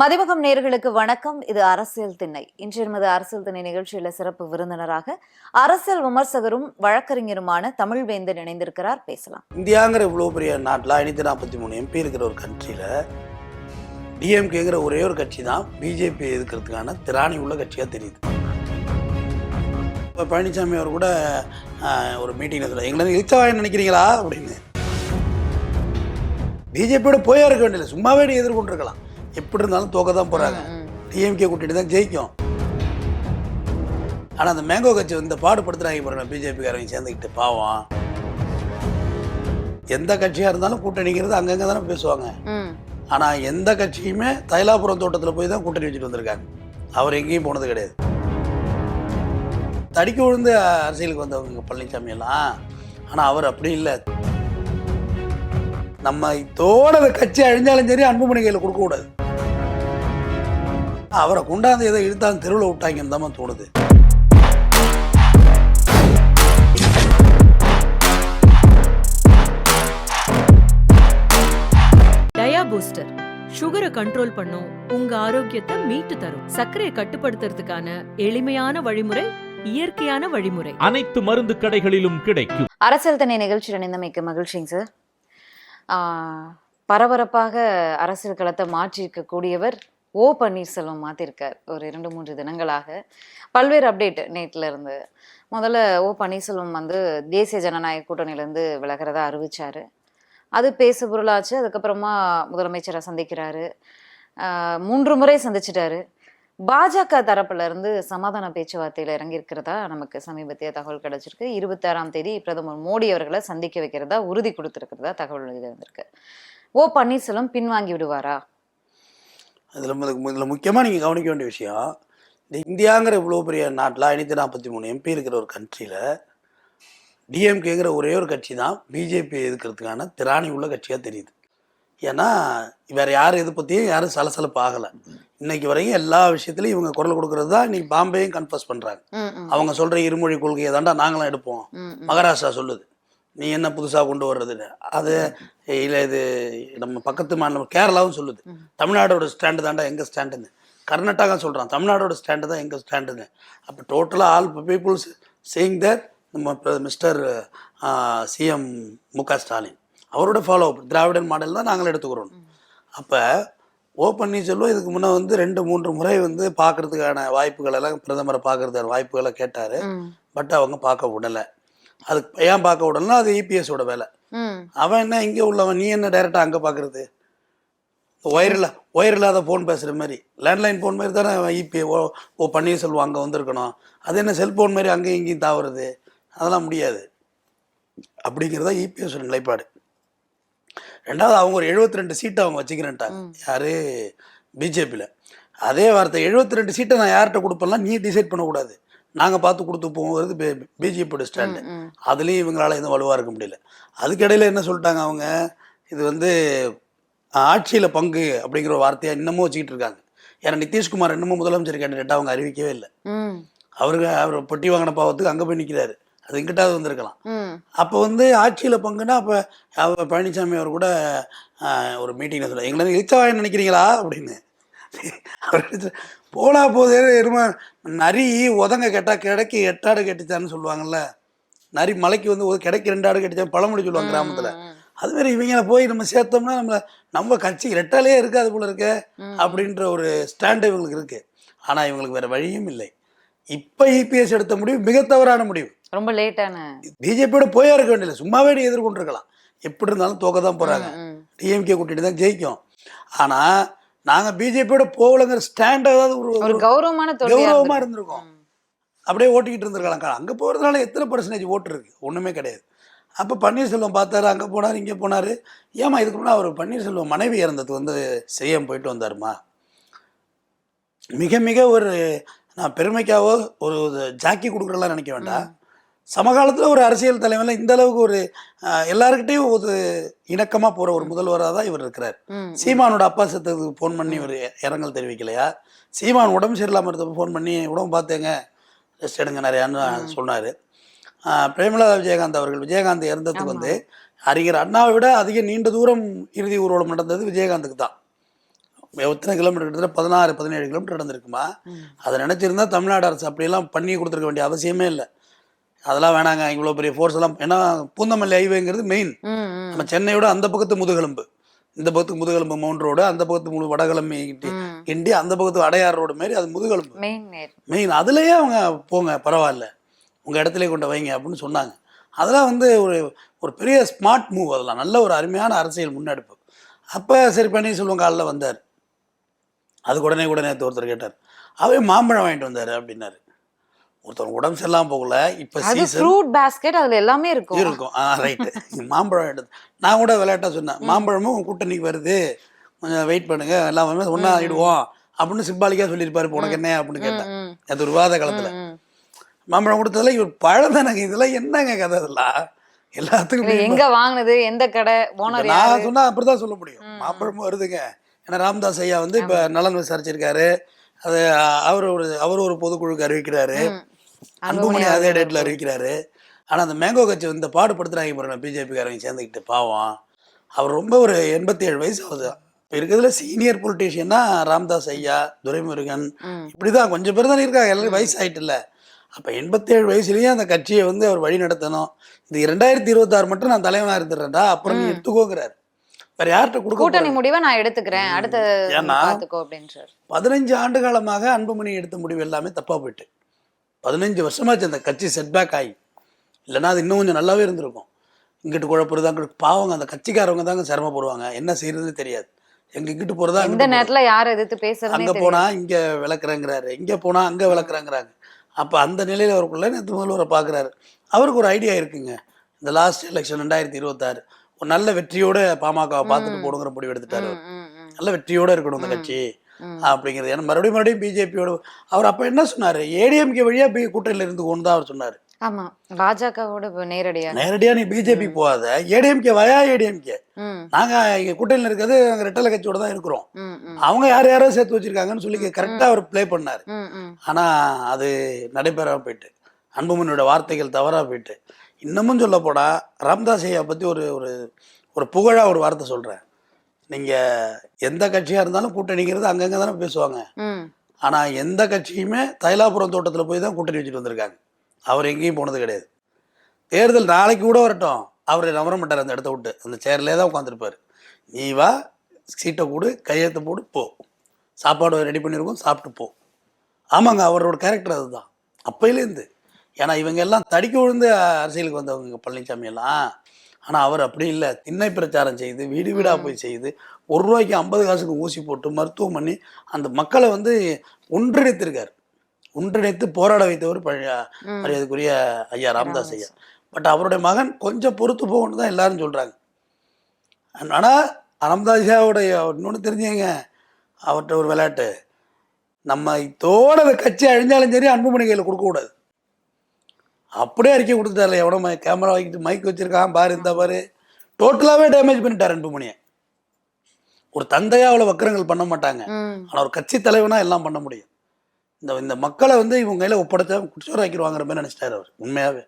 மதிமுகம் நேர்களுக்கு வணக்கம். இது அரசியல் திண்ணை. இன்று நமது அரசியல் திண்ணை நிகழ்ச்சியில சிறப்பு விருந்தினராக அரசியல் விமர்சகரும் வழக்கறிஞருமான தமிழ்வேந்தன் இணைந்திருக்கிறார். பேசலாம். இந்தியாங்கிற இவ்வளோ பெரிய நாட்டில் ஐநூத்தி நாற்பத்தி மூணு எம்பி இருக்கிற ஒரு கண்ட்ரியில் டிஎம்கேங்கிற ஒரே ஒரு கட்சி தான் பிஜேபி எதிர்க்கிறதுக்கான திராணி உள்ள கட்சியாக தெரியுது. இப்போ பழனிசாமி அவர் கூட ஒரு மீட்டிங்கில் சொல்ல எங்களை இழிச்சவாய் நினைக்கிறீங்களா? அப்படின்னு. பிஜேபியோட போயே இருக்க வேண்டியது சும்மாவே நீ எதிர்கொண்டிருக்கலாம். எப்படி இருந்தாலும் தோக்க தான் போகிறாங்க டிஎம்கே கூட்டிட்டு தான் ஜெயிக்கும். ஆனால் அந்த மேங்கோ கட்சி இந்த பாடுபடுத்துறாங்க பாருங்க பிஜேபிக்காரங்க சேர்ந்துக்கிட்டு பாவம். எந்த கட்சியாக இருந்தாலும் கூட்டணிங்கிறது அங்கங்கே தானே பேசுவாங்க. ஆனால் எந்த கட்சியுமே தைலாபுரம் தோட்டத்தில் போய் தான் கூட்டணி வச்சுட்டு வந்திருக்காங்க. அவர் எங்கேயும் போனது கிடையாது. தடிக்க விழுந்து அரசியலுக்கு வந்தவங்க பழனிசாமி எல்லாம். ஆனால் அவர் அப்படி இல்லை. நம்ம இதோட கட்சி அழிஞ்சாலும் சரி அன்புமணி கையில் கொடுக்கக்கூடாது அவரை கொண்டாந்து எதை இழுத்தாலும் தெருவில் விட்டாங்கன்னு தான் தோணுது. டயா பூஸ்டர். சுகரை கண்ட்ரோல் பண்ணும் உங்க ஆரோக்கியத்தை மீட்டு தரும். சர்க்கரையை கட்டுப்படுத்துறதுக்கான எளிமையான வழிமுறை இயற்கையான வழிமுறை. அனைத்து மருந்து கடைகளிலும் கிடைக்கும். அரசியல் திண்ணை நிகழ்ச்சியில் இணைந்தமைக்கு மகிழ்ச்சிங்க சார். ஆ, பரபரப்பாக அரசியல் களத்தை மாற்றியிருக்கக்கூடியவர் ஓ பன்னீர்செல்வம் மாற்றிருக்கார் ஒரு இரண்டு மூன்று தினங்களாக. பல்வேறு அப்டேட் நேட்டில் இருந்து. முதல்ல ஓ பன்னீர்செல்வம் வந்து தேசிய ஜனநாயக கூட்டணியிலேருந்து விலகிறதா அறிவிச்சார். அது பேசு பொருளாச்சு அதுக்கப்புறமா முதலமைச்சரை சந்திக்கிறாரு. மூன்று முறை சந்திச்சிட்டாரு. பாஜக தரப்புல இருந்து சமாதான பேச்சுவார்த்தையில் இறங்கியிருக்கிறதா நமக்கு சமீபத்திய தகவல் கிடைச்சிருக்கு. இருபத்தாறாம் தேதி பிரதமர் மோடி அவர்களை சந்திக்க வைக்கிறதா உறுதி கொடுத்துருக்கிறதா தகவல் வந்திருக்கு ஓ பன்னீர்செல்வம் பின்வாங்கி விடுவாரா? இதில் இதில் முக்கியமாக நீங்கள் கவனிக்க வேண்டிய விஷயம் இந்த இந்தியாங்கிற இவ்வளோ பெரிய நாட்டில் ஐநூற்றி நாற்பத்தி மூணு எம்பி இருக்கிற ஒரு கண்ட்ரியில் டிஎம்கேங்கிற ஒரே ஒரு கட்சி தான் பிஜேபி எதிர்க்கிறதுக்கான திராணி உள்ள கட்சியாக தெரியுது. ஏன்னா வேறு யாரும் இதை பற்றியும் யாரும் சலசலப்பு ஆகலை. இன்னைக்கு வரைக்கும் எல்லா விஷயத்துலையும் இவங்க குரல் கொடுக்கறது தான் இன்னைக்கு பாம்பேயும் கன்ஃபர்ஸ் பண்ணுறாங்க அவங்க சொல்கிற இருமொழி கொள்கையை தாண்டா நாங்களும் எடுப்போம். மகாராஷ்டிரா சொல்லுது. நீ என்ன புதுசாக கொண்டு வர்றதுன்னு. அது இல்லை இது நம்ம பக்கத்து மாநிலம் கேரளாவும் சொல்லுது. தமிழ்நாடோட ஸ்டாண்டு தாண்டா எங்கள் ஸ்டாண்டுன்னு. கர்நாடகா சொல்கிறான் தமிழ்நாடோட ஸ்டாண்டு தான் எங்கள் ஸ்டாண்டுன்னு. அப்போ டோட்டலாக ஆல் பீப்புள்ஸ் சேயிங் தட் நம்ம மிஸ்டர் சிஎம் மு க ஸ்டாலின். அவரோட ஃபாலோ அப் திராவிடன் மாடல் தான் நாங்கள் எடுத்துக்கிறோம். அப்போ ஓ பன்னீர்செல்வம் இதுக்கு முன்னே வந்து ரெண்டு மூன்று முறை வந்து பார்க்கறதுக்கான வாய்ப்புகள் எல்லாம் பிரதமரை பார்க்கறதுக்கான வாய்ப்புகளை கேட்டார். பட் அவங்க பார்க்க விடலை. அதுக்கு ஏன் பார்க்க விடலைன்னா அது இபிஎஸோட வேலை. ம், அவன் என்ன இங்கே உள்ளவன்? நீ என்ன டைரெக்டாக அங்கே பார்க்குறது? ஒயர் இல்ல ஒயர் இல்லாத ஃபோன் பேசுகிற மாதிரி. லேண்ட்லைன் ஃபோன் மாதிரி தானே இபி ஓ ஓ பன்னீர்செல்வம் அங்கே வந்திருக்கணும். அது என்ன செல்ஃபோன் மாதிரி அங்கேயும் இங்கேயும் தாவுறது? அதெல்லாம் முடியாது. அப்படிங்கிறதா இபிஎஸோட நிலைப்பாடு. ரெண்டாவது அவங்க ஒரு 72 ரெண்டு சீட்டை அவங்க வச்சுக்கிறேன்ட்டாங்க. யாரு? பிஜேபியில் அதே வார்த்தை 72 ரெண்டு சீட்டை நான் யார்கிட்ட கொடுப்பேன்லாம் நீ டிசைட் பண்ணக்கூடாது. நாங்கள் பார்த்து கொடுத்து போகிறது பிஜேபியோட ஸ்டாண்டு. அதுலேயும் இவங்களால எதுவும் வலுவாக இருக்க முடியல. அதுக்கிடையில் என்ன சொல்லிட்டாங்க அவங்க? இது வந்து ஆட்சியில் பங்கு அப்படிங்கிற வார்த்தையை இன்னமும் வச்சுக்கிட்டு இருக்காங்க. ஏன்னா நிதிஷ்குமார் இன்னமும் முதலமைச்சர் கேண்டிடேட் அவங்க அறிவிக்கவே இல்லை. அவருக்கு அவர் பொட்டி வாங்கின பாவத்துக்கு அங்கே போய் நிற்கிறாரு அது எங்கிட்டாவது வந்திருக்கலாம். அப்போ வந்து ஆட்சியில் பங்குனா அப்போ பழனிசாமி அவர் கூட ஒரு மீட்டிங்கில் சொல்ல எங்களை இழிச்சவாய் நினைக்கிறீங்களா? அப்படின்னு. அவர் போனா போதே எருமா நரி உதங்க கேட்டால் கிடைக்கு எட்டாடு கெட்டுச்சான்னு சொல்லுவாங்கல்ல. நரி மலைக்கு வந்து ஒரு கிடைக்கு ரெண்டு ஆடு கெட்டுச்சான் பழமொழி சொல்லுவாங்க கிராமத்தில். ம். அது மாதிரி இவங்களை போய் நம்ம சேர்த்தோம்னா நம்ம நம்ம கட்சி ரெட்டாலே இருக்காது போல இருக்க. அப்படின்ற ஒரு ஸ்டாண்டு இவங்களுக்கு இருக்கு. ஆனால் இவங்களுக்கு வேற வழியும் இல்லை. இப்போ இபிஎஸ் எடுத்த முடிவு மிக தவறான முடிவு. ரொம்ப லேட்டான. பிஜேபியோட போயே இருக்க வேண்டியதில்லை. சும்மாவே நீ எதிர்கொண்டிருக்கலாம். எப்படி இருந்தாலும் தோக்க தான் போகிறாங்க டிஎம்கே கூட்டிட்டு தான் ஜெயிக்கும். ஆனால் நாங்கள் பிஜேபியோட போகலங்கிற ஸ்டாண்ட் ஏதாவது ஒரு ஒரு கௌரவமான கௌரவமாக இருந்திருக்கு. இருந்திருக்கும். அப்படியே ஓட்டிக்கிட்டு இருந்திருக்கலாம் அங்கே போகிறதுனால எத்தனை பர்சன்டேஜ் ஓட்டு இருக்கு? ஒன்றுமே கிடையாது. அப்போ பன்னீர்செல்வம் பார்த்தாரு அங்கே போனார் இங்கே போனார். ஏமா இதுக்கு முன்னாடி அவர் பன்னீர்செல்வம் மனைவி இறந்தது வந்து செய்யாம போயிட்டு வந்தாருமா? மிக மிக ஒரு நான் பெருமைக்காவோ ஒரு ஜாக்கி கொடுக்குறலாம் நினைக்க வேண்டாம். சமகாலத்தில் ஒரு அரசியல் தலைவரில் இந்த அளவுக்கு ஒரு எல்லாருக்கிட்டையும் ஒரு இணக்கமாக போகிற ஒரு முதல்வராக தான் இவர் இருக்கிறார். சீமானோட அப்பா செத்ததுக்கு ஃபோன் பண்ணி ஒரு இரங்கல் தெரிவிக்கலையா? சீமான் உடம்பு சரியில்லாமல் இருந்தப்போ ஃபோன் பண்ணி உடம்பு பார்த்தேங்க ரெஸ்ட் எடுங்க நிறையான்னு சொன்னார். பிரேமலதா விஜயகாந்த் அவர்கள் விஜயகாந்த் இறந்ததுக்கு வந்து அறிஞர் அண்ணாவை விட அதிக நீண்ட தூரம் இறுதி ஊர்வலம் நடந்தது விஜயகாந்துக்கு தான். எத்தனை கிலோமீட்டர்? கிட்டத்தட்ட பதினாறு பதினேழு கிலோமீட்டர் நடந்திருக்குமா? அதை நினச்சிருந்தா தமிழ்நாடு அரசு அப்படியெல்லாம் பண்ணி கொடுத்துருக்க வேண்டிய அவசியமே இல்லை. அதெல்லாம் வேணாங்க இவ்வளோ பெரிய ஃபோர்ஸ் எல்லாம். ஏன்னா பூந்தமல்லி ஹைவேங்கிறது மெயின். நம்ம சென்னையோட அந்த பக்கத்து முதுகெலும்பு. இந்த பக்கத்து முதுகெலும்பு மவுண்ட் ரோடு அந்த பக்கத்து முழு வடகிழமை கிண்டி அந்த பக்கத்து அடையார் ரோடு மாதிரி அது முதுகெலும்பு. மெயின் அதுலயே அவங்க போங்க பரவாயில்ல. உங்க இடத்துல கொண்டு வைங்க அப்படின்னு சொன்னாங்க. அதெல்லாம் வந்து ஒரு ஒரு பெரிய ஸ்மார்ட் மூவ் அதெல்லாம். நல்ல ஒரு அருமையான அரசியல் முன்னெடுப்பு. அப்போ சரி பன்னீர்செல்வம் காலில் வந்தார். அதுக்கு உடனே கூட நேற்று ஒருத்தர் கேட்டார். அவன் மாம்பழம் வாங்கிட்டு வந்தார் அப்படின்னாரு. ஒருத்தர் உடம்பு சரியில்லாம போகல இப்போ ஃப்ரூட் பேஸ்கெட் அதுல எல்லாமே இருக்கும். இருக்கும். ஆ ரைட்டு மாம்பழம் எடுத்து நான் கூட விளையாட்டா சொன்னேன் மாம்பழமும் கூட்டணிக்கு வருது கொஞ்சம் வெயிட் பண்ணுங்க எல்லாமே ஒன்றா ஆயிடுவோம் அப்படின்னு சிம்பாலிக்காக சொல்லியிருப்பாரு உனக்கு என்ன? அப்படின்னு கேட்டேன். அது ஒரு விவாத காலத்தில். மாம்பழம் கொடுத்ததுல இவர் பழம் தானங்க இதெல்லாம் என்னங்க கதை இதெல்லாம் எல்லாத்துக்கும் எங்க வாங்குனது எந்த கடை ஓனர் நான் சொன்னா அப்படிதான் சொல்ல முடியும். மாம்பழமும் வருதுங்க. ஏன்னா ராமதாஸ் ஐயா வந்து இப்ப நலன் விசாரிச்சிருக்காரு. அது அவர் ஒரு அவர் ஒரு பொதுக்குழுக்கு அறிவிக்கிறாரு. அன்புமணி அதே டேட்ல அறிவிக்கிறாரு ஆனா அந்த மேங்கோ கட்சி இந்த பாடுபடுத்துறாங்க பாருங்க பிஜேபிக்காரங்க சேர்ந்துக்கிட்டு பாவம். அவர் ரொம்ப ஒரு எண்பத்தி ஏழு வயசு ஆகுது. இப்போ இருக்கிறதுல சீனியர் பொலிட்டீஷியன்னா ராமதாஸ் ஐயா துரைமுருகன். ம். இப்படிதான் கொஞ்சம் பேர் தானே இருக்காங்க எல்லாரும் வயசு ஆயிட்டுல்ல அப்ப எண்பத்தேழு வயசுலயும் அந்த கட்சியை வந்து அவர் வழி நடத்தணும். இந்த இரண்டாயிரத்தி இருபத்தாறு மட்டும் நான் தலைவனா இருந்துடுறேன்டா அப்புறம் நீ எடுத்துக்கோங்கிறார். வேற யார்கிட்ட கொடுக்க கூட்டணி? முடிவை நான் எடுத்துக்கிறேன். அடுத்த ஏன்னா- பதினஞ்சு ஆண்டு காலமாக அன்புமணி எடுத்த முடிவு எல்லாமே தப்பா போயிட்டு. பதினஞ்சு வருஷமாச்சு அந்த கட்சி செட்பேக் ஆகி. இல்லைன்னா அது இன்னும் கொஞ்சம் நல்லாவே இருந்திருக்கும். இங்கிட்டு குழப்பறது அங்கிட்டு பாவங்க அந்த கட்சிக்காரவங்க தாங்க சிரமப்படுவாங்க. என்ன செய்யறதுன்னு தெரியாது. எங்க இங்கிட்டு போறதா போறது. நேரத்துல யாரை எதிர்த்து பேசுறதுனே அங்க போனா இங்க விளக்குறேங்கிறாரு. இங்க போனா அங்க விளக்குறேங்கிறாங்க. அப்ப அந்த நிலையில அவருக்குள்ள நேற்று முதல்வரை பாக்குறாரு. அவருக்கு ஒரு ஐடியா இருக்குங்க. இந்த லாஸ்ட் எலெக்ஷன் ரெண்டாயிரத்தி இருபத்தாறு. ஒரு நல்ல வெற்றியோட பாமகவை பார்த்துட்டு போடுங்கிற முடிவு எடுத்துட்டாரு நல்ல வெற்றியோட இருக்கணும் அந்த கட்சி. அப்படிங்கிறது. ஏன்னா மறுபடியும் மறுபடியும் பிஜேபியோட அவர் அப்ப என்ன சொன்னாரு? ஏடிஎம்கே வழியா பி கூட்டணியில இருந்து கொண்டு தான் அவர் சொன்னாரு. ஆமா. பாஜகவோட நேரடியா. நேரடியா நீ பிஜேபி போகாத. ஏடிஎம்கே வயா ஏடிஎம்கே. நாங்க இங்க கூட்டணியில இருக்கிறது அங்க ரெட்டலை கட்சியோட தான் இருக்கிறோம். அவங்க யார் யாரோ சேர்த்து வச்சிருக்காங்கன்னு சொல்லி கரெக்டா அவர் ப்ளே பண்ணாரு. ஆனா அது நடைபெறாம போயிட்டு அன்புமணியோட வார்த்தைகள் தவறா போயிட்டு இன்னமும் சொல்ல போனா ராமதாஸ் ஐயா பத்தி ஒரு ஒரு ஒரு புகழா ஒரு வார்த்தை சொல்றேன். நீங்க எந்த கட்சியா இருந்தாலும் கூட்டணிங்கிறது அங்கங்க தானே பேசுவாங்க. ம், ஆனா எந்த கட்சியுமே தைலாபுரம் தோட்டத்துல போய் தான் கூட்டணி வச்சுட்டு வந்திருக்காங்க. அவர் எங்கேயும் போனது கிடையாது. தேர்தல் நாளைக்கு கூட வரட்டும். அவர் நவர மாட்டார் அந்த இடத்த விட்டு. அந்த சேர்லேயே தான் உட்காந்துருப்பாரு நீ வா சீட்டை கூடு கையெழுத்து போடு போ. சாப்பாடு ரெடி பண்ணியிருக்கோம் சாப்பிட்டு போ. ஆமாங்க அவரோட கேரக்டர் அதுதான். அப்பையிலேருந்து. ஏன்னா இவங்க எல்லாம் தடிக்க விழுந்து அரசியலுக்கு வந்தவங்க பழனிசாமி எல்லாம். ஆனால் அவர் அப்படி இல்லை. திண்ணை பிரச்சாரம் செய்து வீடு வீடாக போய் செய்து ஒரு ரூபாய்க்கு ஐம்பது காசுக்கு ஊசி போட்டு மருத்துவம் பண்ணி அந்த மக்களை வந்து ஒன்றிணைத்திருக்கார். ஒன்றிணைத்து போராட வைத்தவர் பழைய. மரியாதைக்குரிய ஐயா ராமதாஸ் ஐயா. பட் அவருடைய மகன் கொஞ்சம் பொறுத்து போகணும்னு தான் எல்லாரும் சொல்கிறாங்க ஆனால் ராமதாஸ் ஐயாவுடைய இன்னொன்று தெரிஞ்சுங்க அவர்கிட்ட ஒரு விளையாட்டு. நம்ம அந்த கட்சி அழிஞ்சாலும் சரி அன்புமணி கையில் கொடுக்கக்கூடாது. அப்படியே அறிக்கை கொடுத்துட்டாரு எவனோ கேமரா வைக்கிட்டு மைக் வச்சிருக்கான் பாரு இந்த பாரு. டோட்டலாகவே டேமேஜ் பண்ணிட்டார் அன்புமணியை. ஒரு தந்தையா அவ்வளோ வக்கரங்கள் பண்ண மாட்டாங்க. ஆனால் ஒரு கட்சி தலைவனா எல்லாம் பண்ண முடியும். இந்த இந்த மக்களை வந்து இவங்க கையில் ஒப்படைச்சா குடிச்சோராக்கிடுவாங்கிற மாதிரி நினச்சிட்டாரு அவர் உண்மையாகவே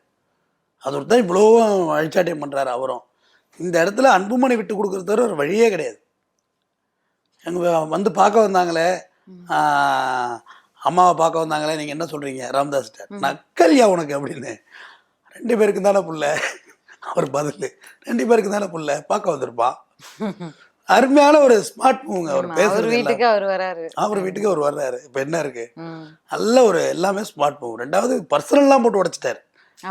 அது ஒரு தான் இவ்வளோவும் அழிச்சாட்டியம் பண்ணுறாரு அவரும். இந்த இடத்துல அன்புமணி விட்டு கொடுக்குறது தவிர ஒரு வழியே கிடையாது. எங்க வந்து பார்க்க வந்தாங்களே அம்மாவை பார்க்க வந்தாங்களே நீங்கள் என்ன சொல்கிறீங்க ராமதாஸ்கிட்ட நக்கல்யா உனக்கு அப்படின்னு. ரெண்டு பேருக்கு தானே புள்ள? அவர் பதில். ரெண்டு பேருக்கு தானே புள்ள? பார்க்க வந்திருப்பான் அருமையான ஒரு ஸ்மார்ட் மூவ்ங்க அவர் பேசுறது. வீட்டுக்கு அவர் வராரு. அவர் வீட்டுக்கு அவர் வர்றாரு. இப்போ என்ன இருக்கு. நல்ல ஒரு எல்லாமே ஸ்மார்ட் மூவ் ரெண்டாவது பர்சனல்லாம் போட்டு உடைச்சிட்டாரு.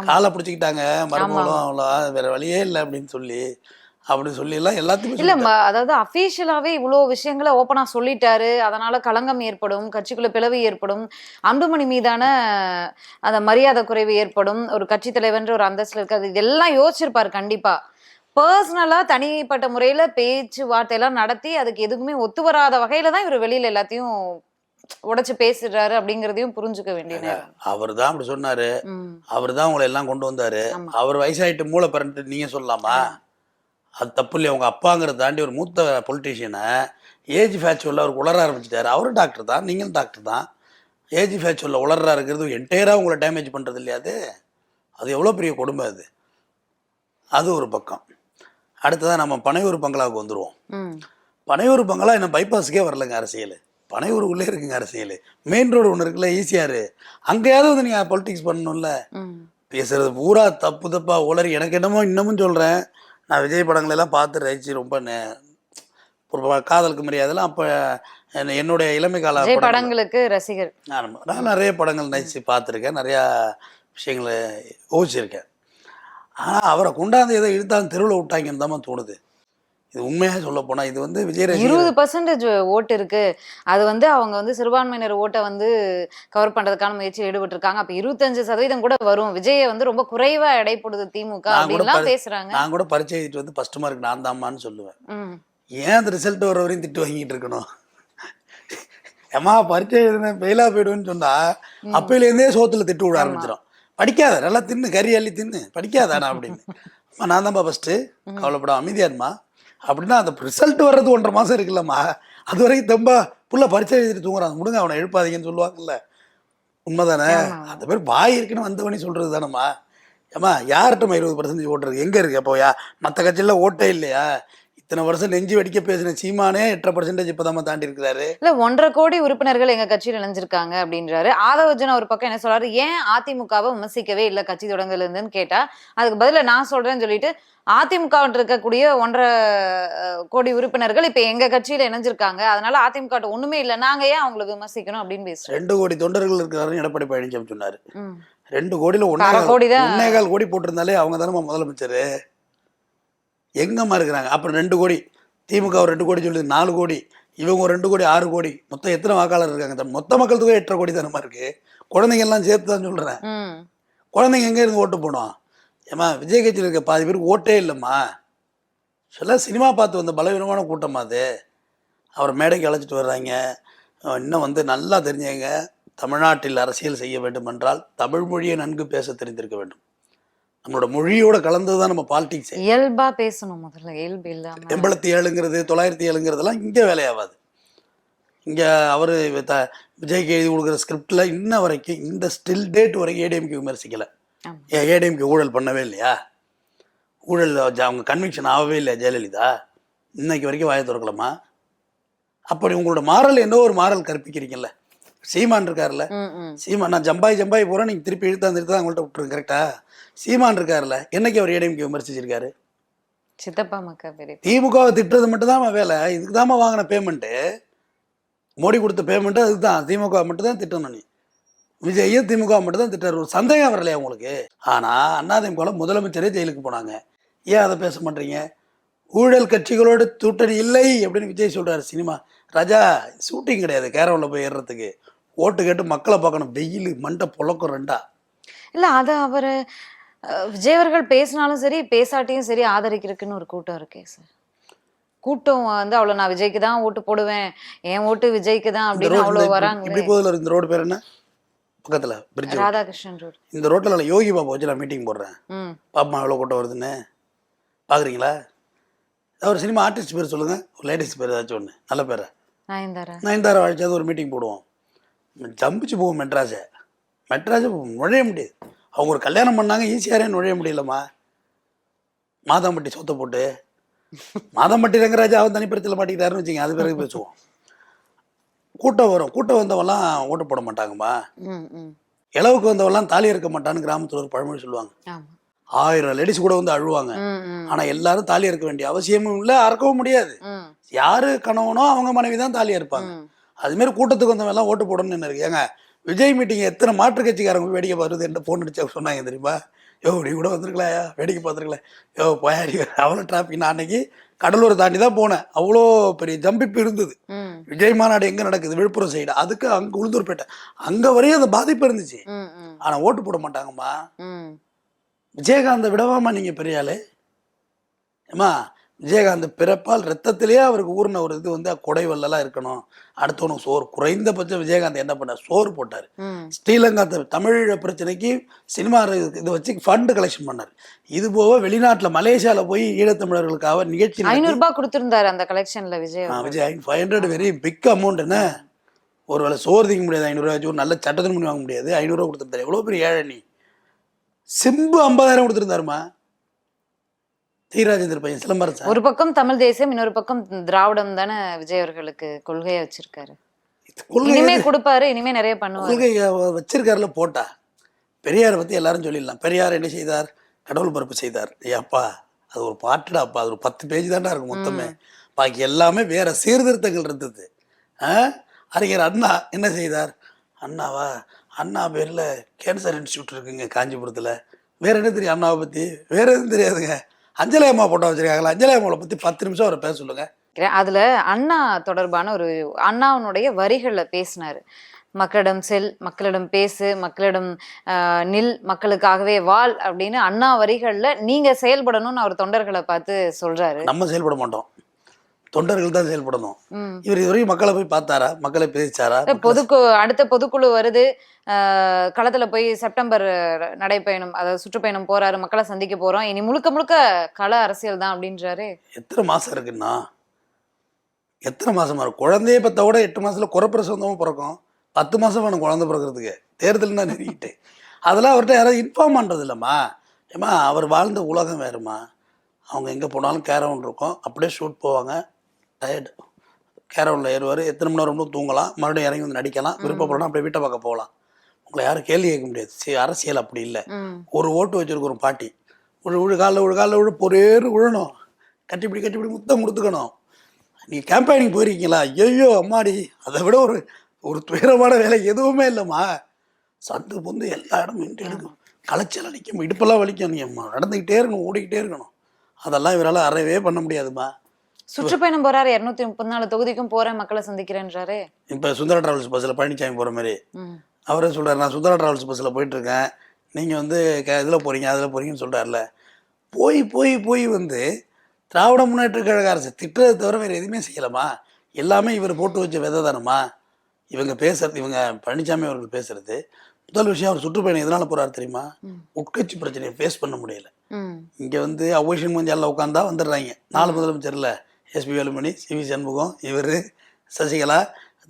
காலை பிடிச்சிக்கிட்டாங்க மருமகளும் அவ்வளோ வேற வழியே இல்லை அப்படின்னு சொல்லி. அப்படி சொல்லி எல்லாம் எல்லாத்துக்குமே இல்ல அதாவது அபிஷியலாவே இவ்வளவு விஷயங்களை ஓப்பனா சொல்லிட்டாரு. அதனால களங்கம் ஏற்படும் கட்சிக்குள்ள பிளவு ஏற்படும் அன்புமணி மீதான அந்த மரியாதை குறைவு ஏற்படும் ஒரு கட்சி தலைவன்ற ஒரு அந்தஸ்துல இருக்காது. இதெல்லாம் யோசிச்சிருப்பாரு கண்டிப்பா. பர்சனலா தனிப்பட்ட முறையில பேச்சு வார்த்தையெல்லாம் நடத்தி அதுக்கு எதுக்குமே ஒத்து வராத வகையில தான் இவர் வெளியில எல்லாத்தையும் உடைச்சு பேசுறாரு அப்படிங்கறதையும் புரிஞ்சுக்க வேண்டிய அவர் தான் அப்படி சொன்னாரு. அவர் தான் உங்களை எல்லாம் கொண்டு வந்தாரு. அவர் வயசாயிட்டு மூளை பிறண்டு நீங்க சொல்லலாமா? அது தப்பு இல்லையா. உங்க அப்பாங்கிறத தாண்டி ஒரு மூத்த பொலிட்டீஷியனை ஏஜ் ஃபேச்சுவலில் அவர் உளர ஆரம்பிச்சிட்டாரு. அவரும் டாக்டர் தான் நீங்களும் டாக்டர் தான். ஏஜ் ஃபேச்சுவலில் உளறா இருக்கிறது என்டையராக உங்களை டேமேஜ் பண்ணுறது இல்லையா அது? அது எவ்வளோ பெரிய கொடுமை அது? அது ஒரு பக்கம். அடுத்ததான் நம்ம பனையூர் பங்களாவுக்கு வந்துடுவோம். பனையூர் பங்களா என்ன பைபாஸுக்கே வரலங்க அரசியல். பனையூர் உள்ளே இருக்குங்க அரசியல். மெயின் ரோடு ஒன்று இருக்குல்ல ஈஸியாரு அங்கேயாவது வந்து நீங்கள் பொலிட்டிக்ஸ் பண்ணணும்ல. பேசுறது பூரா தப்பு தப்பா உளறி எனக்கு என்னமோ இன்னமும் சொல்கிறேன் நான் விஜய் படங்கள் எல்லாம் பார்த்து ரசிச்சு ரொம்ப ஒரு காதலுக்கு மரியாதைலாம் அப்போ என்னுடைய இளமை கால. படங்களுக்கு ரசிகர். நான் நிறைய படங்கள் நடிச்சு பார்த்துருக்கேன் நிறையா விஷயங்களை யோசிச்சிருக்கேன் ஆனால் அவரை கொண்டாந்து ஏதோ இழுத்தாந்து தெருவில் விட்டாங்கன்னு தான் தோணுது இது உண்மையாக சொல்ல போனால் இது வந்து விஜய் இருபது பர்சன்டேஜ் ஓட்டு இருக்கு. அது வந்து அவங்க வந்து சிறுபான்மையினர் ஓட்டை வந்து கவர் பண்றதுக்கான முயற்சியில் ஈடுபட்டு இருக்காங்க அப்ப இருபத்தஞ்சு சதவீதம் கூட வரும். விஜயை வந்து ரொம்ப குறைவா எடை போடுது திமுக அப்படின்லாம் பேசுறாங்க. நான் கூட பரிச்சை வந்து ஃபஸ்ட் மார்க் நான் தாம்மான்னு சொல்லுவேன். ஏன் அந்த ரிசல்ட் வர வரையும் திட்டு வாங்கிட்டு இருக்கணும்? ஏமா பரிச்சை எழுதுன ஃபெயிலாக போயிடுவேன்னு சொன்னா அப்பையிலேருந்தே சோத்துல திட்டு விட ஆரம்பிச்சிடும் படிக்காத நல்லா தின்னு கறி அள்ளி தின்னு. படிக்காதானா அப்படின்னு. நான் தான்ப்பா ஃபஸ்ட்டு கவலைப்படாம அமைதியாருமா அப்படின்னா அந்த ரிசல்ட் வர்றது ஒன்றரை மாதம் இருக்குல்லம்மா. அது வரைக்கும் தெம்பா புள்ள பரிச்சை எழுதிட்டு தூங்குறான். முடுங்க அவனை எழுப்பாதீங்கன்னு சொல்லுவாங்கல்ல. உண்மைதானே. அந்த பேர் பாய் இருக்குன்னு வந்தவனே சொல்றது தானம்மா. ஏம்மா யார்கிட்டமா இருபது பர்சன்டேஜ் ஓட்டுறது? எங்கே இருக்கு அப்போ யா மற்ற கட்சியில் ஓட்டே இல்லையா? இத்தனை வருஷம் நெஞ்சு வெடிக்க பேசின சீமானே எட்டரை பர்சன்டேஜ் இப்போ தாண்டி இருக்கிறாரு இல்ல ஒன்றரை கோடி உறுப்பினர்கள் எங்க கட்சியில் இணைஞ்சிருக்காங்க அப்படின்றாரு. ஆதவஜன் ஒரு பக்கம் என்ன சொல்றாரு ஏன் அதிமுகவை விமர்சிக்கவே இல்லை கட்சி தொடங்கல இருந்துன்னு கேட்டா அதுக்கு பதிலா நான் சொல்றேன்னு சொல்லிட்டு அதிமுக இருக்கக்கூடிய ஒன்றரை கோடி உறுப்பினர்கள் இப்ப எங்க கட்சியில இணைஞ்சிருக்காங்க. அதனால அதிமுக ஒண்ணுமே இல்லை. நாங்க ஏன் அவங்களை விமர்சிக்கணும் அப்படின்னு பேசுறோம்? ரெண்டு கோடி தொண்டர்கள் இருக்கிறாருன்னு எடப்பாடி பழனிசாமி சொன்னார். ரெண்டு கோடியில். ஒன்னே கோடி போட்டிருந்தாலே அவங்க தானே முதலமைச்சர்? எங்கம்மா இருக்கிறாங்க அப்புறம் ரெண்டு கோடி. திமுக ஒரு ரெண்டு கோடி சொல்லுது நாலு கோடி. இவங்க ஒரு ரெண்டு கோடி ஆறு கோடி. மொத்தம் எத்தனை வாக்காளர் இருக்காங்க? மொத்த மக்கள் தொகை எட்டரை கோடி தானமா இருக்கு. குழந்தைங்க எல்லாம் சேர்த்து தான் சொல்கிறேன். குழந்தைங்க எங்கே இருந்து ஓட்டு போனோம்? ஏம்மா விஜய் கட்சியில் இருக்க பாதி பேருக்கு ஓட்டே இல்லைம்மா. சொல்ல சினிமா பார்த்து வந்த பலவீனமான கூட்டமா அது. அவர் மேடைக்கு அழைச்சிட்டு வர்றாங்க. இன்னும் வந்து நல்லா தெரிஞ்சவங்க. தமிழ்நாட்டில் அரசியல் செய்ய வேண்டும் என்றால் தமிழ் மொழியை நன்கு பேச தெரிந்திருக்க வேண்டும். நம்மளோட மொழியோட கலந்தது தான் நம்ம பாலிடிக்ஸ் இயல்பா பேசணும் முதல்ல இயல்பு இல்லாம. எண்பத்தி ஏழுங்கிறது தொள்ளாயிரத்தி ஏழுங்கிறதெல்லாம் இங்கே வேலையாகாது இங்கே அவர் த விஜய்க்கு எழுதி கொடுக்குற ஸ்கிரிப்டில் இன்ன வரைக்கும் இந்த ஸ்டில் டேட் வரைக்கும் ஏடிஎம்கே விமர்சிக்கலை. ஏன் ஏடிஎம்கே ஊழல் பண்ணவே இல்லையா? ஊழல் அவங்க கன்விக்ஷன் ஆகவே இல்லையா ஜெயலலிதா? இன்னைக்கு வரைக்கும் வாயை திறக்கலாமா? அப்படி உங்களோட மாறல் என்ன ஒரு மாறல் கற்பிக்கிறீங்கல்ல? சீமான் இருக்கார்ல ம், ம். சீமான் நான் ஜம்பாய் ஜம்பாய் போகிறேன் நீங்கள் திருப்பி இழுத்தா நிறுத்தா உங்கள்கிட்ட விட்டுருங்க கரெக்டா சீமான் இருக்கார்ல என்னைக்கு அவர் ஏடிஎம்கே விமர்சிச்சிருக்காரு? சித்தப்பா மக்கா பெரிய திமுகவை திட்டுறது மட்டும் தான் வேலை இதுக்கு தாம்மா வாங்கின பேமெண்ட்டு மோடி கொடுத்த பேமெண்ட்டு அதுக்கு தான் திமுக மட்டும் தான் திட்டணும் நீ. விஜயும் திமுக மட்டும் தான் திட்டாரு ஒரு சந்தேகம் வரலையா உங்களுக்கு? ஆனால் அதிமுக முதலமைச்சரே ஜெயிலுக்கு போனாங்க. ஏன் அதை பேச மாட்டீங்க? ஊழல் கட்சிகளோடு கூட்டணி இல்லை அப்படின்னு விஜய் சொல்றாரு சினிமா. ராஜா ஷூட்டிங் கிடையாது கேரவனில் போய் ஏறுறதுக்கு. ஓட்டு கேட்டு மக்களை பார்க்கணும் வெயில் மண்டை புழக்கம் ரெண்டா. இல்ல அது அவரு விஜய் அவர்கள் பேசினாலும் சரி பேசாட்டியும் சரி ஆதரிக்கிறதுக்குன்னு ஒரு கூட்டம் இருக்கே சார் கூட்டம் வந்து அவ்வளவு நான் விஜய்க்கு தான் ஓட்டு போடுவேன். என் ஓட்டு விஜய்க்கு தான் அப்படின்னு ரோடு அவ்வளவு இப்படி போதில் இந்த ரோடு பேர் என்ன? பக்கத்தில் பிரிட்ஜ் ராதாகிருஷ்ணன் ரோடு. இந்த ரோட்டில் நான் யோகி பாபா வச்சு நான் மீட்டிங் போடுறேன். பாப்பா எவ்வளோ கூட்டம் வருதுன்னு. பார்க்குறீங்களா ஒரு சினிமா ஆர்டிஸ்ட் பேர் சொல்லுங்கள் ஒரு லேடிஸ் பேர் ஏதாச்சும் ஒன்று நல்ல பேரை? நயன்தாரா? நயன்தாரா வாழ்ச்சாவது ஒரு மீட்டிங் போடுவோம். ஜம்பிச்சு போவோம் மெட்ராஸை. மெட்ராஸை நுழைய முடியாது. அவங்க ஒரு கல்யாணம் பண்ணாங்க ஈஸியாரே நுழைய முடியலம்மா. மாதாம்பட்டி சொத்தை போட்டு. மாதாம்பட்டி ரங்கராஜா அவன் தனிப்படத்தில் மாட்டிக்கிட்டாருன்னு வச்சுங்க அது பிறகு பேசுவோம். கூட்டம் வரும். கூட்டம் வந்தவெல்லாம் ஓட்டு போட மாட்டாங்கம்மா. இளவுக்கு வந்தவெல்லாம் தாலி இருக்க மாட்டான்னு கிராமத்தில் ஒரு பழமொழி சொல்லுவாங்க. ஆயிரம் லேடிஸ் கூட வந்து அழுவாங்க. ம் ம். ஆனா எல்லாரும் தாலி இருக்க வேண்டிய அவசியமும் இல்லை அறக்கவும் முடியாது. யாரு கணவனோ அவங்க மனைவி தான் தாலி இருப்பாங்க. அதுமாரி கூட்டத்துக்கு வந்தவங்க எல்லாம் ஓட்டு போடணும்னு இருக்கு? ஏங்க விஜய் மீட்டிங் எத்தனை மாற்று கட்சிக்காரங்க வேடிக்கை பார்த்து என்ன ஃபோன் அடிச்சு சொன்னாங்க தெரியுமா? யோ நீ கூட வந்திருக்கலாயா வேடிக்கை பார்த்துருக்கலாம் யோ போயாடி அவ்வளோ டிராஃபிக் நான் அன்னைக்கு கடலூரை தாண்டி தான் போனேன். அவ்வளோ பெரிய ஜம்பிப்பு இருந்தது. விஜய் மாநாடு எங்கே நடக்குது? விழுப்புரம் சைடு அதுக்கு அங்கே உளுந்தூர்பேட்டை. அங்கே வரையும் அந்த பாதிப்பு இருந்துச்சு. ஆனால் ஓட்டு போட மாட்டாங்கம்மா. விஜயகாந்தை விடவாமா நீங்கள் பெரிய ஆளு ஏம்மா விஜயகாந்த் பிறப்பால் ரத்தத்திலேயே அவருக்கு ஊர்ன ஒரு இது வந்து கொடை வல்லலாம் இருக்கணும். அடுத்தவனுக்கு சோறு குறைந்தபட்சம் விஜயகாந்த் என்ன பண்ணார்? சோறு போட்டார். ஸ்ரீலங்கா த- தமிழீழ பிரச்சனைக்கு சினிமா இதை வச்சு ஃபண்டு கலெக்ஷன் பண்ணார். இது போக வெளிநாட்டில் மலேசியாவில் போய் ஈழத்தமிழர்களுக்காக நிகழ்ச்சி நடத்தி- ஐநூறு ரூபாய் கொடுத்திருந்தாரு அந்த கலெக்ஷன்ல Vijay. Vijay five hundred very big amount என்ன? ஒரு வேளை சோறு திங்க முடியாது ஐநூறுரூவா ஒரு நல்ல சட்டத்தின் பண்ணி வாங்க முடியாது ஐநூறுரூவா கொடுத்துருந்தாரு. எவ்வளோ பெரிய ஏழை நீ சிம்பு ஐம்பதாயிரம் கொடுத்துருந்தாருமா? டி ராஜேந்திர பையன் சிலம்பரசன் ஒரு பக்கம் தமிழ் தேசியம் இன்னொரு பக்கம் திராவிடம் தானே விஜய் அவர்களுக்கு கொள்கையை வச்சிருக்காரு. இனிமே கொடுப்பாரு இனிமே நிறைய பண்ணுவாரு. கொள்கை வச்சிருக்காருல போட்டா. பெரியாரை பத்தி எல்லாரும் சொல்லிடலாம். பெரியார் என்ன செய்தார்? கடவுள் பரப்பு செய்தார். ஏப்பா அது ஒரு பாட்டுடாப்பா அது ஒரு பத்து பேஜ் தான்டா இருக்கும் மொத்தமே. பாக்கி எல்லாமே வேற சீர்திருத்தங்கள் இருந்தது? அறிஞர் அண்ணா என்ன செய்தார்? அண்ணாவா? அண்ணா பேர்ல கேன்சர் இன்ஸ்டியூட் இருக்குங்க காஞ்சிபுரத்துல. வேற என்ன தெரியும் அண்ணாவை பத்தி? வேற எதுவும் தெரியாதுங்க. அஞ்சலி அம்மா போட்டோ வச்சிருக்காங்களா அஞ்சலி அம்மாவை பத்தி பத்து நிமிஷம் அவரை பேச சொல்லுங்க. அதுல அண்ணா தொடர்பான ஒரு அண்ணாவுடைய வரிகள்ல பேசினாரு. மக்களிடம் செல் மக்களிடம் பேசு மக்களிடம் நில் மக்களுக்காகவே வாழ் அப்படின்னு அண்ணா வரிகள்ல நீங்க செயல்படணும்னு அவர் தொண்டர்களை பார்த்து சொல்றாரு. நம்ம செயல்பட மாட்டோம். தொண்டர்கள் தான் செயல்படணும். இவர் இதுவரைக்கும் மக்களை போய் பார்த்தாரா? மக்களை பேசிச்சாரா? பொதுக்கு அடுத்த பொதுக்குழு வருது. களத்துல போய் செப்டம்பர் நடைப்பயணம் அதாவது சுற்றுப்பயணம் போறாரு மக்களை சந்திக்க போறோம். இனி முழுக்க முழுக்க கள அரசியல் தான் அப்படின்றாரு. எத்தனை மாசம் இருக்குன்னா? எத்தனை மாசமா இருக்கும் குழந்தைய பத்த விட எட்டு மாசத்துல குறப்பிரசவந்தமும் பிறக்கும். பத்து மாசம் வேணும் குழந்தை பிறக்கிறதுக்கு. தேர்தல் தான் நெருங்கிட்டு. அதெல்லாம் அவர்கிட்ட யாராவது இன்ஃபார்ம் பண்றது இல்லைம்மா ஏம்மா அவர் வாழ்ந்த உலகம் வேறுமா அவங்க எங்கே போனாலும் கேரவன் இருக்கும். அப்படியே ஷூட் போவாங்க. டயர்டு கேரவனில் ஏறுவார். எத்தனை மணி நேரம் தூங்கலாம். மறுபடியும் இறங்கி வந்து நடிக்கலாம். விருப்பப்படலாம் அப்படியே வீட்டை பார்க்க போகலாம். உங்களை யாரும் கேள்வி கேட்க முடியாது. சரி அரசியல் அப்படி இல்லை. ஒரு ஓட்டு வச்சிருக்க ஒரு பாட்டி. ஒரு விழு காலில் விழு காலில் விழு பொறேறு விழணும் கட்டிப்பிடி கட்டிப்பிடி முத்தம் கொடுத்துக்கணும். நீங்கள் கேம்பெயினிங் போயிருக்கீங்களா? ஐயோ அம்மாடி. அதை விட ஒரு ஒரு துயரமான வேலை எதுவுமே இல்லைம்மா. சந்து பொந்து எல்லா இடமும் இன்ட்டு எடுக்கும் களைச்சல் அடிக்கும். இடுப்பெல்லாம் வலிக்கும். நீ அம்மா நடந்துக்கிட்டே இருக்கணும் ஓடிக்கிட்டே இருக்கணும். அதெல்லாம் இவரால் அறவே பண்ண முடியாதும்மா. சுற்றுப்பயணம் போறாரு. இருநூத்தி முப்பத்தி நாலு தொகுதிக்கும் போறேன் மக்களை சந்திக்கிறேன்றாரு. இப்போ சுந்தர டிராவல்ஸ் பஸ்ஸில் பழனிசாமி போகிற மாதிரி. அவரே சொல்றாரு நான் சுந்தரா டிராவல்ஸ் பஸ்ஸில் போயிட்டுருக்கேன். நீங்கள் வந்து க இதில் போகிறீங்க அதில் போகிறீங்கன்னு சொல்கிறாருல போய் போய் போய் வந்து திராவிட முன்னேற்ற கழக அரசு திட்டுறதை தவிர வேறு எதுவுமே செய்யலாமா எல்லாமே இவர் போட்டு வச்ச விதை தானம்மா. இவங்க பேசுறது இவங்க பழனிசாமி அவர்கள் பேசுறது. முதல் விஷயம் அவர் சுற்றுப்பயணம் எதனால போறாரு தெரியுமா? உட்கட்சி பிரச்சனையை ஃபேஸ் பண்ண முடியல. இங்கே வந்து அவோஷன் மஞ்சள் உட்காந்தா வந்துடுறாங்க. நாலு முதலமைச்சர்ல. எஸ்பி வேலுமணி சிவி சண்முகம் இவர் சசிகலா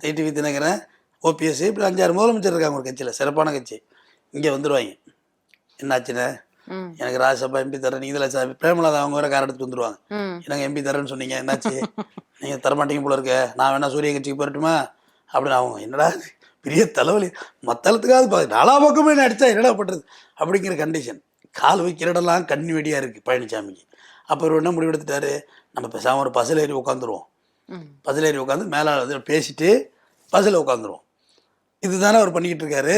டிடிவி தினகரன் ஓபிஎஸ் இப்படி அஞ்சாறு முதலமைச்சர் இருக்காங்க ஒரு கட்சியில் சிறப்பான கட்சி. இங்கே வந்துடுவாங்க என்னாச்சுண்ணே ம். எனக்கு ராஜ்யசபா எம்பி தரேன் நீதில் பிரேமலாதா அவங்க வேற கார் எடுத்துட்டு வந்துருவாங்க. எனக்கு எம்பி தரேன்னு சொன்னீங்க என்னாச்சு? நீங்கள் தரமாட்டீங்க போல இருக்க நான் வேணா சூரிய கட்சிக்கு போயிட்டுமா அப்படின்னு அவங்க என்னடா? பெரிய தலைவலி. மத்தளத்துக்காவது பா நாலா பக்கமே நடிச்சா என்னடா பண்ணுறது அப்படிங்கிற கண்டிஷன் கால் வைக்கிற இடம்லாம் கண்ணி வெடியாக இருக்குது பழனிசாமிக்கு அப்போ இவர் என்ன முடிவெடுத்துட்டாரு? நம்ம பேசாமல் ஒரு பஸ்ஸில் ஏறி உட்காந்துருவோம். பஸ்ஸில் ஏறி உட்காந்து மேலே இதில் பேசிட்டு பஸ்ஸில் உட்காந்துருவோம் இதுதானே அவர் பண்ணிக்கிட்டு இருக்காரு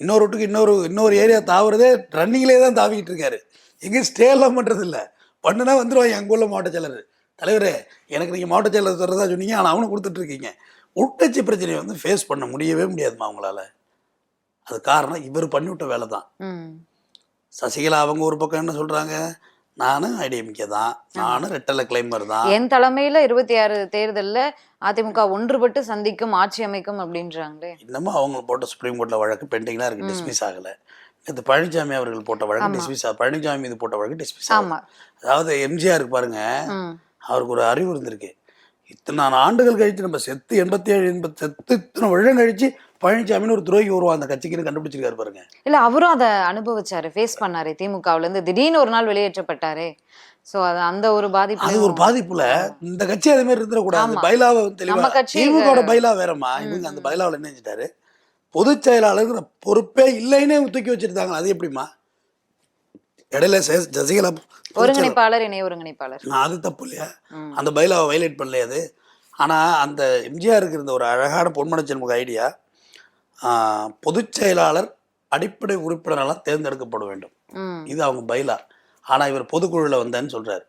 இன்னொரு வீட்டுக்கு இன்னொரு இன்னொரு ஏரியா தாவுறதே ரன்னிங்லேயே தான் தாவிக்கிட்டு இருக்காரு எங்கேயும் ஸ்டேலாம் பண்ணுறது இல்லை பண்ணுனா வந்துடுவாங்க எங்கள் ஊரில் மாவட்ட செயலர். தலைவரே எனக்கு நீங்கள் மாவட்ட செயலர் சொல்கிறதா சொன்னீங்க ஆனால் அவனை கொடுத்துட்ருக்கீங்க உட்கட்சி பிரச்சனையை வந்து ஃபேஸ் பண்ண முடியவே முடியாதுமா அவங்களால. அது காரணம் இவர் பண்ணிவிட்ட வேலை தான். சசிகலா அவங்க ஒரு பக்கம் என்ன சொல்கிறாங்க நானும் ஐடிஎம்கே தான். நானும் ரெட்டலை கிளைமர் தான். என் தலைமையில இருபத்தி ஆறு தேர்தல்ல அதிமுக ஒன்றுபட்டு சந்திக்கும் ஆட்சி அமைக்கும் அப்படின்றாங்களே. இன்னமும் அவங்க போட்ட சுப்ரீம் கோர்ட்ல வழக்கு பெண்டிங்லாம் இருக்கு டிஸ்மிஸ் ஆகல. இது பழனிசாமி அவர்கள் போட்ட வழக்கு டிஸ்மிஸ் ஆக பழனிசாமி மீது போட்ட வழக்கு டிஸ்மிஸ் ஆகும் அதாவது எம்ஜிஆருக்கு பாருங்க. அவருக்கு ஒரு அறிவு இருந்திருக்கு. இத்தனை ஆண்டுகள் கழிச்சு நம்ம செத்து எண்பத்தி ஏழு எண்பத்தி செத்து இத்தனை வருடம் கழிச்சு பழனிசாமின்னு ஒரு துரோகி வருவான் அந்த கட்சிக்குன்னு கண்டுபிடிச்சிருக்காரு பாருங்க. இல்ல அவரும் அதை அனுபவிச்சாரு ஃபேஸ் பண்ணாரு திமுகவுல இருந்து. திடீர்னு ஒரு நாள் வெளியேற்றப்பட்டாரே. சோ அது அந்த ஒரு பாதிப்பு அது ஒரு பாதிப்புல இந்த கட்சி அதே மாதிரி இருந்துடக்கூடாது. பைலாவை தெளிவா திமுகவோட பைலா வேறம்மா. இவங்க அந்த பைலாவில் என்ன செஞ்சிட்டாரு? பொதுச் செயலாளருங்கிற பொறுப்பே இல்லைன்னே தூக்கி வச்சிருந்தாங்க அது எப்படிம்மா? இடையில செயலாளர். ஒருங்கிணைப்பாளர் இணை ஒருங்கிணைப்பாளர். அது தப்பு இல்லையா. அந்த பைலாவை வயலேட் பண்ணலையா அது? ஆனால் அந்த எம்ஜிஆருக்கு இருந்த ஒரு அழகான பொன்மன செல்முக ஐடியா பொதுச் செயலாளர் அடிப்படை உறுப்பினரெல்லாம் தேர்ந்தெடுக்கப்பட வேண்டும். இது அவங்க பைலா. ஆனால் இவர் பொதுக்குழுவில் வந்தேன்னு சொல்றாரு.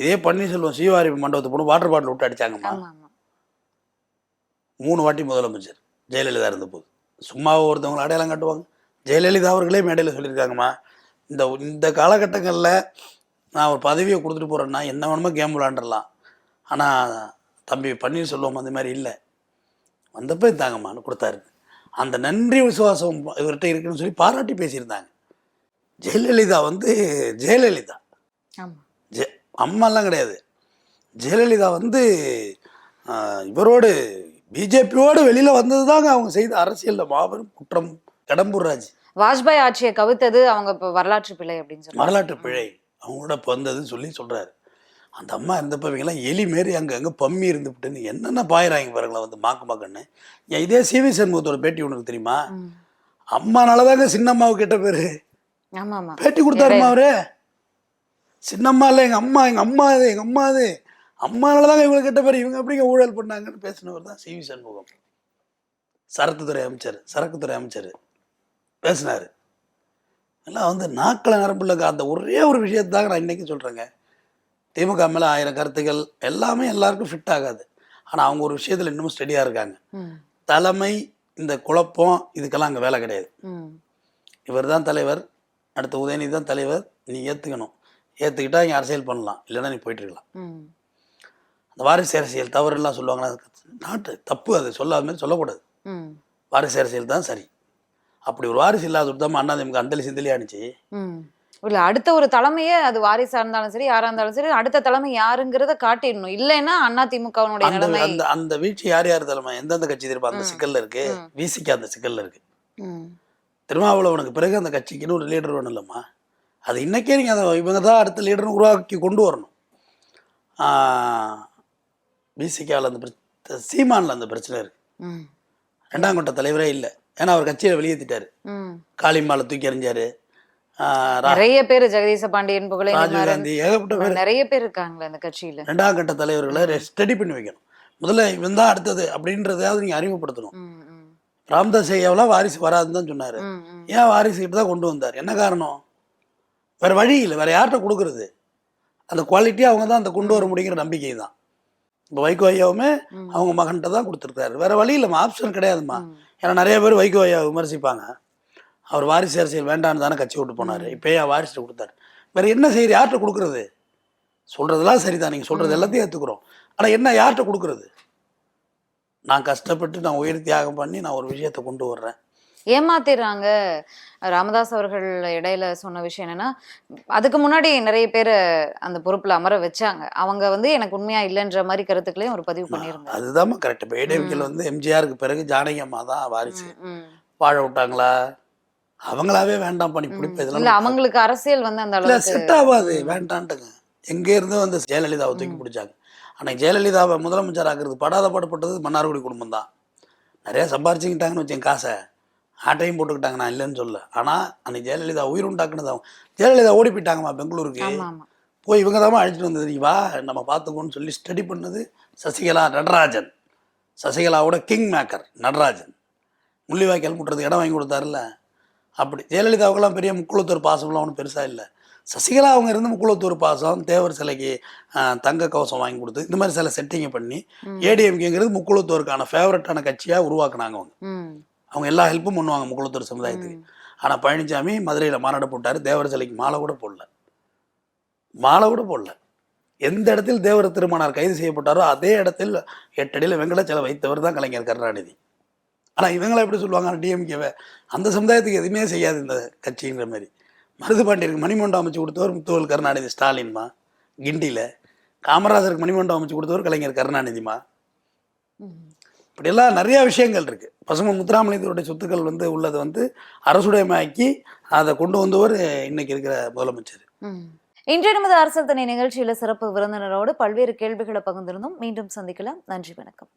இதே பன்னீர்செல்வம் சீவாரி மண்டபத்தை போட்டு வாட்டர் பாட்டில் விட்டு ஆமா மூணு வாட்டி முதலமைச்சர். ஜெயலலிதா இருந்தபோது. சும்மா ஒருத்தவங்களை அடையாளம் காட்டுவாங்க. ஜெயலலிதா அவர்களே மேடையில் சொல்லியிருக்காங்கம்மா. இந்த இந்த காலகட்டங்களில் நான் ஒரு பதவியை கொடுத்துட்டு போகிறேன்னா என்ன வேணுமோ கேம் விளாண்டுறலாம். ஆனால் தம்பி பன்னீர்செல்வம் அந்த மாதிரி இல்லை. வந்தப்போ இதாங்கம்மான்னு கொடுத்தாரு. அந்த நன்றி விசுவாசம் இவர்கிட்ட இருக்குன்னு சொல்லி பாராட்டி பேசியிருந்தாங்க. ஜெயலலிதா வந்து ஜெயலலிதா. ஜெ அம்மாலாம் கிடையாது. ஜெயலலிதா வந்து இவரோடு பிஜேபியோடு வெளியில் வந்தது தாங்க அவங்க செய்த அரசியலில் மாபெரும் குற்றம். கடம்பூர் ராஜ். வாஜ்பாய் ஆட்சியை கவித்தது அவங்க இப்ப வரலாற்று பிழை அப்படின்னு சொல்றாங்க. வரலாற்று பிழை. அவங்களோட பிறந்ததுன்னு சொல்லி சொல்கிறாரு அந்த அம்மா இருந்தப்ப இவங்கெல்லாம் எலி மாரி அங்கே அங்கே பம்மி இருந்துவிட்டுன்னு என்னென்ன பாயிறாங்க பாருங்களேன் வந்து மாக்கு மாக்கன்னு. இதே சிவி சண்முகத்தோட பேட்டி உனக்கு தெரியுமா. அம்மானால தாங்க சின்னம்மாவுக்கு கெட்ட பேர். பேட்டி கொடுத்தாருமா அவரு? சின்னம்மா இல்லை எங்கள் அம்மா எங்கள் அம்மா இது எங்கள் அம்மா இது அம்மானால தாங்க இவங்களுக்கு கெட்ட பேர். இவங்க எப்படிங்க ஊழல் பண்ணாங்கன்னு பேசினவர் தான் சிவி சண்முகம். சரக்குத்துறை அமைச்சர் சரக்குத்துறை அமைச்சர் பேசினார். எல்லாம் வந்து நாக்கில் நரம்புல அந்த ஒரே ஒரு விஷயத்தாங்க நான் இன்னைக்கு சொல்கிறேங்க திமுக மேலே ஆயிரம் கருத்துக்கள் எல்லாமே எல்லாருக்கும் ஃபிட் ஆகாது. ஆனால் அவங்க ஒரு விஷயத்தில் இன்னமும் ஸ்டெடியாக இருக்காங்க. தலைமை இந்த குழப்பம் இதுக்கெல்லாம் அங்கே வேலை கிடையாது. இவர் தான் தலைவர் அடுத்த உதயநிதி தான் தலைவர் நீ ஏற்றுக்கணும் ஏற்றுக்கிட்டா இங்கே அரசியல் பண்ணலாம் இல்லைன்னா நீ போயிட்டு இருக்கலாம். ம், அந்த வாரிசு அரசியல் தவறுலாம் சொல்லுவாங்கன்னா அது நாட்டு தப்பு அது சொல்லாத மாதிரி சொல்லக்கூடாது. வாரிசு அரசியல் தான் சரி. அப்படி ஒரு வாரிசு இல்லாத தான் அண்ணாதிமுக அந்தலி சிந்தலி ஆனிச்சு. இல்ல அடுத்த ஒரு தலைமையே அது வாரிசா இருந்தாலும் சரி யாரா இருந்தாலும் சரி அடுத்த தலைமை யாருங்கிறத காட்டிடணும். இல்லைன்னா அண்ணா திமுகவினுடைய அந்த நிலைமை அந்த அந்த வீழ்ச்சி யார் யார் தலைமை? எந்தெந்த கட்சி திரும்ப அந்த. சிக்கல்ல இருக்கு. விசிக்கு அந்த சிக்கல்ல இருக்கு. திருமாவளவனுக்கு பிறகு அந்த கட்சிக்குன்னு ஒரு லீடர் வேணும் இல்லைம்மா. அது இன்னைக்கே நீங்கள் அதை இவங்க தான் அடுத்த லீடர்னு உருவாக்கி கொண்டு வரணும். பிசிகாவில் அந்த பிரச்சனை சீமானில் அந்த பிரச்சனை இருக்கு. ரெண்டாம் கட்ட தலைவரே இல்லை. ஏன்னா அவர் கட்சியை வெளியேற்றிட்டாரு. காளிமாலை தூக்கி எறிஞ்சாரு. நிறைய பேர் ஜெகதீச பாண்டியன் புகழேந்தி ராஜீவ் மாறன் காந்தி ஏகப்பட்ட பேர். நிறைய பேர் இருக்காங்களே அந்த கட்சியில. ரெண்டாம் கட்ட தலைவர்களை ஸ்டடி பண்ணி வைக்கணும். முதல்ல இவன் தான் அடுத்தது அப்படின்றதையாவது நீங்கள் அறிமுகப்படுத்தணும். ராம்தாஸ் ஐயாவெல்லாம் வாரிசு வராதுன்னு தான் சொன்னார். ஏன் வாரிசு கிட்ட தான் கொண்டு வந்தார்? என்ன காரணம்? வேற வழி இல்லை. வேற யார்கிட்ட கொடுக்கறது? அந்த குவாலிட்டி அவங்க தான் அந்த கொண்டு வர முடியுங்கிற நம்பிக்கை தான். இப்போ வைகோ ஐயாவுமே. அவங்க மகன்கிட்ட தான் கொடுத்துருக்காரு. வேற வழி இல்லைம்மா. ஆப்ஷன் கிடையாதும்மா. ம். ஏன்னா நிறைய பேர் வைகோ ஐயா விமர்சிப்பாங்க. அவர் வாரிசு அரசியல் வேண்டான்னு தானே கட்சி விட்டு போனார். இப்போயே வாரிசு கொடுத்தாரு. வேற என்ன செய்யுது? யார்கிட்ட கொடுக்கறது? சொல்றதெல்லாம் சரிதான். நீங்கள் சொல்றது எல்லாத்தையும் ஏற்றுக்குறோம் ஆனால் என்ன யார்கிட்ட கொடுக்கறது? நான் கஷ்டப்பட்டு நான் உயிர் தியாகம் பண்ணி நான் ஒரு விஷயத்தை கொண்டு வர்றேன். ஏமாத்திடுறாங்க. ராமதாஸ் அவர்கள் இடையில சொன்ன விஷயம் என்னன்னா அதுக்கு முன்னாடி நிறைய பேர் அந்த பொறுப்புல அமர வச்சாங்க. அவங்க வந்து எனக்கு உண்மையா இல்லைன்ற மாதிரி கருத்துக்களையும் ஒரு பதிவு பண்ணியிருந்தாங்க அதுதான்மா கரெக்ட் இப்போ ஏடிஎம்கேல வந்து எம்ஜிஆருக்கு பிறகு ஜானகி அம்மா தான் வாரிசு. வாழ விட்டாங்களா? அவங்களாவே வேண்டாம் பண்ணி பிடிப்ப இல்ல இதெல்லாம் அவங்களுக்கு அரசியல் வந்து அந்த இல்ல செட் ஆகாது வேண்டான்ட்டுங்க. எங்க இருந்தோ வந்து ஜெயலலிதாவை தூக்கி பிடிச்சாங்க. அன்னைக்கு ஜெயலலிதாவை முதலமைச்சர் ஆக்குறது படாத பாடுபட்டது மன்னார்குடி குடும்பம் தான் நிறைய சம்பாரிச்சுக்கிட்டாங்கன்னு வச்சேன் காசை. ஆட்டையும் போட்டுக்கிட்டாங்க நான் இல்லைன்னு சொல்ல ஆனா அன்னைக்கு ஜெயலலிதா உயிர் உண்டாக்குனது அவங்க ஜெயலலிதா ஓடி போயிட்டாங்கம்மா பெங்களூருக்கு. போய் இவங்க தான் அழைச்சிட்டு வந்தது. வா நம்ம பார்த்துக்கோன்னு சொல்லி ஸ்டடி பண்ணது சசிகலா நடராஜன். சசிகலாவோட கிங் மேக்கர் நடராஜன். முள்ளிவாய்க்கால் முட்டுறதுக்கு இடம் வாங்கி கொடுத்தாருல்ல. அப்படி. ஜெயலலிதாவுக்கெல்லாம் பெரிய முக்குளத்தூர் பாசம்லாம் ஒன்றும் பெருசாக இல்லை. சசிகலா அவங்க இருந்து முக்குளத்தூர் பாசம் தேவர் சிலைக்கு தங்க கவசம் வாங்கி கொடுத்து இந்த மாதிரி சில செட்டிங்கை பண்ணி. ஏடிஎம்கேங்கிறது முக்குளத்தூருக்கான ஃபேவரட்டான கட்சியாக உருவாக்குனாங்க அவங்க. அவங்க எல்லா ஹெல்ப்பும் பண்ணுவாங்க முக்குளத்தூர் சமுதாயத்துக்கு. ஆனால் பழனிசாமி மதுரையில் மாநாடு போட்டார் தேவர் சிலைக்கு மாலை கூட போடல. மாலை கூட போடல. எந்த இடத்தில் தேவர் திருமணார் கைது செய்யப்பட்டாரோ அதே இடத்தில் எட்டடியில் வெங்கடாச்சலம் வைத்தவர் தான் கலைஞர் கருணாநிதி. ஆனால் இவங்களை எப்படி சொல்லுவாங்க டிஎம்கேவை அந்த சமுதாயத்துக்கு எதுவுமே செய்யாது இந்த கட்சிங்கிற மாதிரி மருதுபாண்டியருக்கு மணிமண்டபம் அமைச்சு கொடுத்தவர் முத்துவல் கருணாநிதி ஸ்டாலின்மா. கிண்டியில். காமராஜருக்கு மணிமண்டபம் அமைச்சு கொடுத்தவர் கலைஞர் கருணாநிதிமா. இப்படியெல்லாம் நிறைய விஷயங்கள் இருக்கு. பசுமன் முத்துராமலிங்கருடைய சொத்துக்கள் வந்து உள்ளதை வந்து அரசுடையமாக்கி அதை கொண்டு வந்தவர் இன்னைக்கு இருக்கிற முதலமைச்சர். இன்றைய நமது அரசியல் தனி நிகழ்ச்சியில சிறப்பு விருந்தினரோடு பல்வேறு கேள்விகளை பகிர்ந்திருந்தோம். மீண்டும் சந்திக்கலாம். நன்றி வணக்கம்.